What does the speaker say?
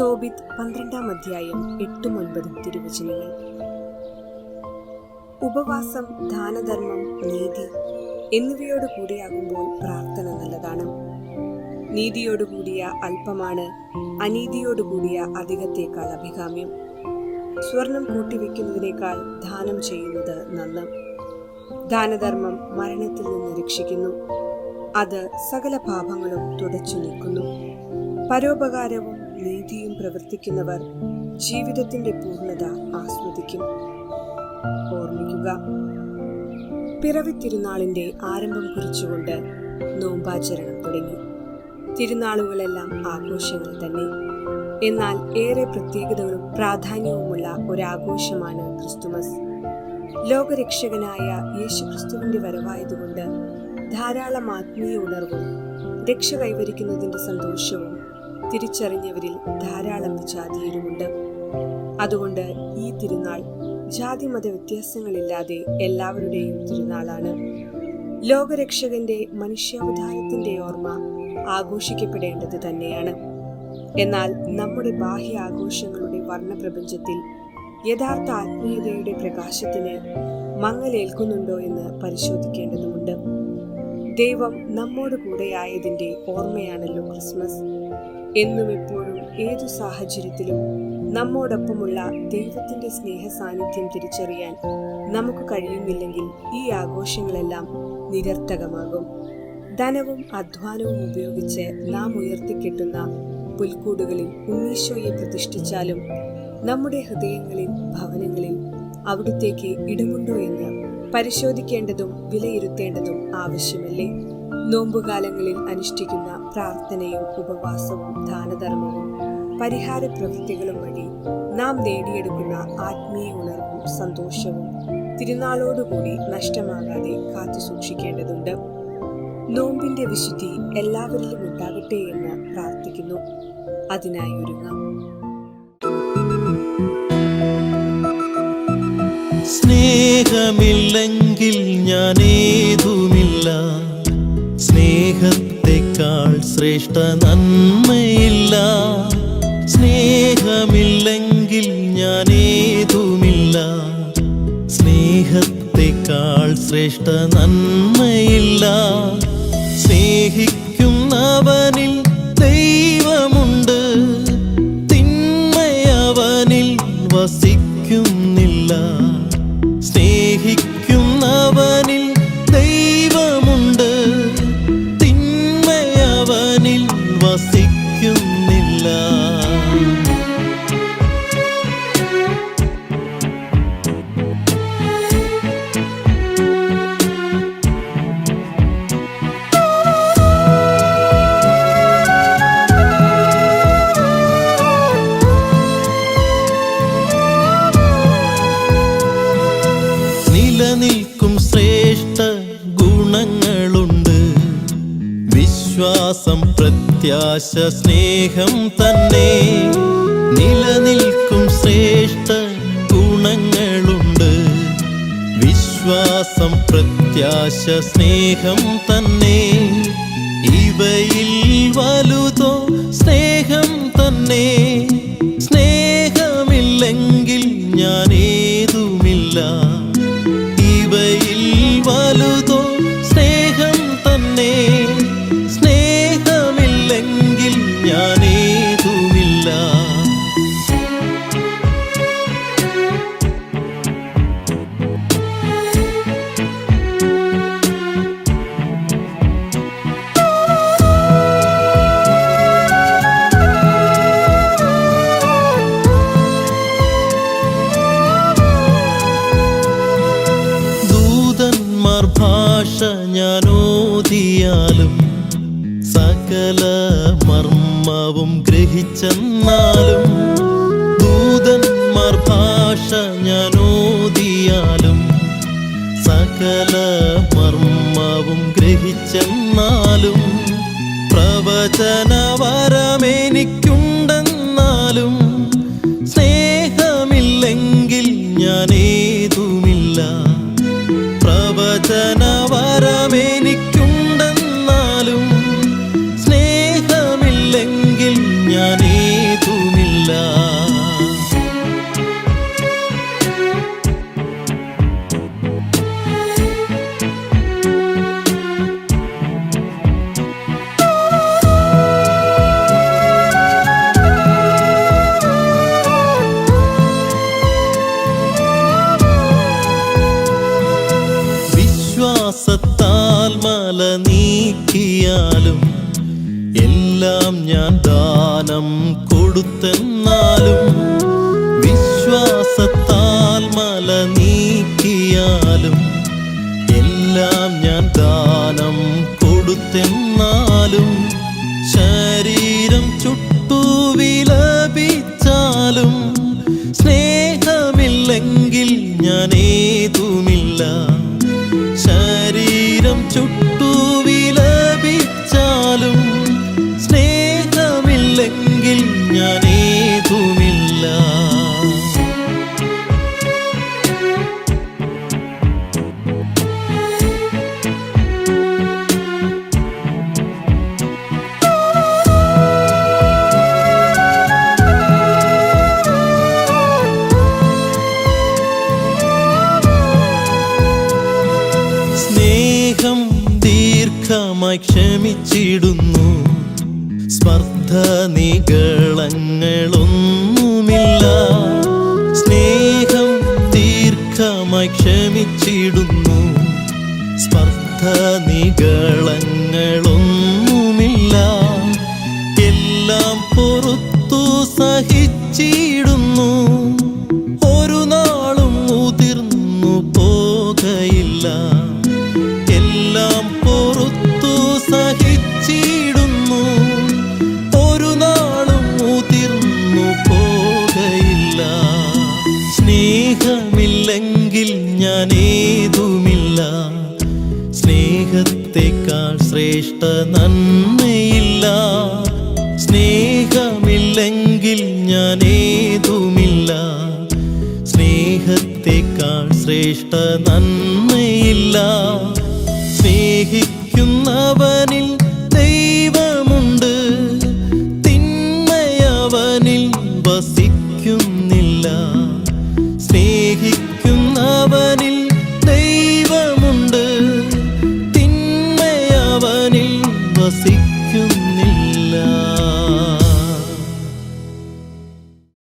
തോബിത്ത് പന്ത്രണ്ടാം അധ്യായം എട്ടും ഒൻപതും തിരുവചനങ്ങൾ. ഉപവാസം ദാനധർമ്മം നീതി എന്നിവയോട് കൂടിയാകുമ്പോൾ പ്രാർത്ഥന നല്ലതാണ്. നീതിയോടുകൂടിയ അല്പമാണ് അനീതിയോടുകൂടിയ അധികത്തേക്കാൾ അഭികാമ്യം. സ്വർണം കൂട്ടിവെക്കുന്നതിനേക്കാൾ ദാനം ചെയ്യുന്നത് നന്ന്. ദാനധർമ്മം മരണത്തിൽ നിന്ന് രക്ഷിക്കുന്നു. അത് സകല പാപങ്ങളും തുടച്ചു നീക്കുന്നു. പരോപകാരവും നീതിയും പ്രവർത്തിക്കുന്നവർ ജീവിതത്തിന്റെ പൂർണത ആസ്വദിക്കും. ഓർമ്മിക്കുക പിറവി തിരുനാളിന്റെ ആരംഭം കുറിച്ചുകൊണ്ട് നോമ്പാചരണം തുടങ്ങി. തിരുനാളുകളെല്ലാം ആഘോഷങ്ങൾ തന്നെ. എന്നാൽ ഏറെ പ്രത്യേകതകളും പ്രാധാന്യവുമുള്ള ഒരാഘോഷമാണ് ക്രിസ്തുമസ്. ലോകരക്ഷകനായ യേശു ക്രിസ്തുവിന്റെ വരവായതുകൊണ്ട് ധാരാളം ആത്മീയ ഉണർവും രക്ഷ കൈവരിക്കുന്നതിന്റെ സന്തോഷവും തിരിച്ചറിഞ്ഞവരിൽ ധാരാളം ജാതിയരുമുണ്ട് അതുകൊണ്ട് ഈ തിരുനാൾ ജാതിമത വ്യത്യാസങ്ങളില്ലാതെ എല്ലാവരുടെയും തിരുനാളാണ്. ലോകരക്ഷകന്റെ മനുഷ്യാവതാരത്തിന്റെ ഓർമ്മ ആഘോഷിക്കപ്പെടേണ്ടത് തന്നെയാണ്. എന്നാൽ നമ്മുടെ ബാഹ്യ ആഘോഷങ്ങളുടെ വർണപ്രപഞ്ചത്തിൽ യഥാർത്ഥ ആത്മീയതയുടെ പ്രകാശത്തിന് മങ്ങലേൽക്കുന്നുണ്ടോ എന്ന് പരിശോധിക്കേണ്ടതുണ്ട് ദൈവം നമ്മോട് കൂടെയായതിന്റെ ഓർമ്മയാണല്ലോ ക്രിസ്മസ്. എന്നും എപ്പോഴും ഏതു സാഹചര്യത്തിലും നമ്മോടൊപ്പമുള്ള ദൈവത്തിന്റെ സ്നേഹ സാന്നിധ്യം തിരിച്ചറിയാൻ നമുക്ക് കഴിയുന്നില്ലെങ്കിൽ ഈ ആഘോഷങ്ങളെല്ലാം നിരർത്ഥകമാകും. ധനവും അധ്വാനവും ഉപയോഗിച്ച് നാം ഉയർത്തിക്കെട്ടുന്ന പുൽക്കൂടുകളിൽ ഉണ്ണീശോയെ പ്രതിഷ്ഠിച്ചാലും നമ്മുടെ ഹൃദയങ്ങളിൽ ഭവനങ്ങളിൽ അവിടുത്തേക്ക് ഇടമുണ്ടോ എന്ന് പരിശോധിക്കേണ്ടതും വിലയിരുത്തേണ്ടതും ആവശ്യമല്ലേ? നോമ്പുകാലങ്ങളിൽ അനുഷ്ഠിക്കുന്ന പ്രാർത്ഥനയും ഉപവാസവും ദാനധർമ്മവും പരിഹാര പ്രവൃത്തികളും വഴി നാം നേടിയെടുക്കുന്ന ആത്മീയ ഉണർവും സന്തോഷവും തിരുനാളോടുകൂടി നഷ്ടമാകാതെ കാത്തു സൂക്ഷിക്കേണ്ടതുണ്ട്. നോമ്പിന്റെ വിശുദ്ധി എല്ലാവരിലും ഉണ്ടാകട്ടെ എന്ന് പ്രാർത്ഥിക്കുന്നു. അതിനായി ഒരുങ്ങാം. സ്നേഹമില്ലെങ്കിൽ ഞാനേതുമില്ല. സ്നേഹത്തെക്കാൾ ശ്രേഷ്ഠ നന്മയില്ല. സ്നേഹമില്ലെങ്കിൽ ഞാനേതുമില്ല. സ്നേഹത്തെക്കാൾ ശ്രേഷ്ഠ നന്മയില്ല. സ്നേഹിക്കുന്നവനിൽ വിശ്വാസം പ്രത്യാശ സ്നേഹം തന്നെ. നിലനിൽക്കും ശ്രേഷ്ഠ ഗുണങ്ങളുണ്ട്. വിശ്വാസം പ്രത്യാശ സ്നേഹം തന്നെ. ഇവയിൽ വലുതോ സ്നേഹം തന്നെ. സ്നേഹമില്ലെങ്കിൽ ഞാൻ ഏതുമില്ല ഇവയിൽ വലുതോ സകല മർമ്മവും ഗ്രഹിച്ചെന്നാലും പ്രവചനവരമെനിക്കുണ്ടെന്നാലും സ്നേഹമില്ലെങ്കിൽ ഞാൻ ഏതുമില്ല കൊടുത്തെന്നാലും വിശ്വാസത്താൽ മല നീക്കിയാലും എല്ലാം ഞാൻ ദാനം കൊടുത്തെന്നാലും ശരീരം ചുട്ടു വിലപിച്ചാലും സ്നേഹമില്ലെങ്കിൽ ഞാൻ ഏതുമില്ല. ദീർഘമായി ക്ഷമിച്ചിടുന്നു. സ്പർദ്ധ നികളങ്ങളൊന്നുമില്ല സ്നേഹം ദീർഘമായി ക്ഷമിച്ചിടുന്നു. സ്പർദ്ധ നികളങ്ങളൊന്നുമില്ല സ്നേഹമില്ലെങ്കിൽ ഞാൻ ഏതുമില്ല സ്നേഹത്തെക്കാൾ ശ്രേഷ്ഠ നന്മയില്ല. സ്നേഹമില്ലെങ്കിൽ ഞാൻ ഏതുമില്ല സ്നേഹത്തെക്കാൾ ശ്രേഷ്ഠ നന്മയില്ല. സ്നേഹിക്കുന്നവനിൽ സ്നേഹിക്കുന്നവനിൽ ദൈവമുണ്ട്. തിന്മയവനിൽ വസിക്കുന്നില്ല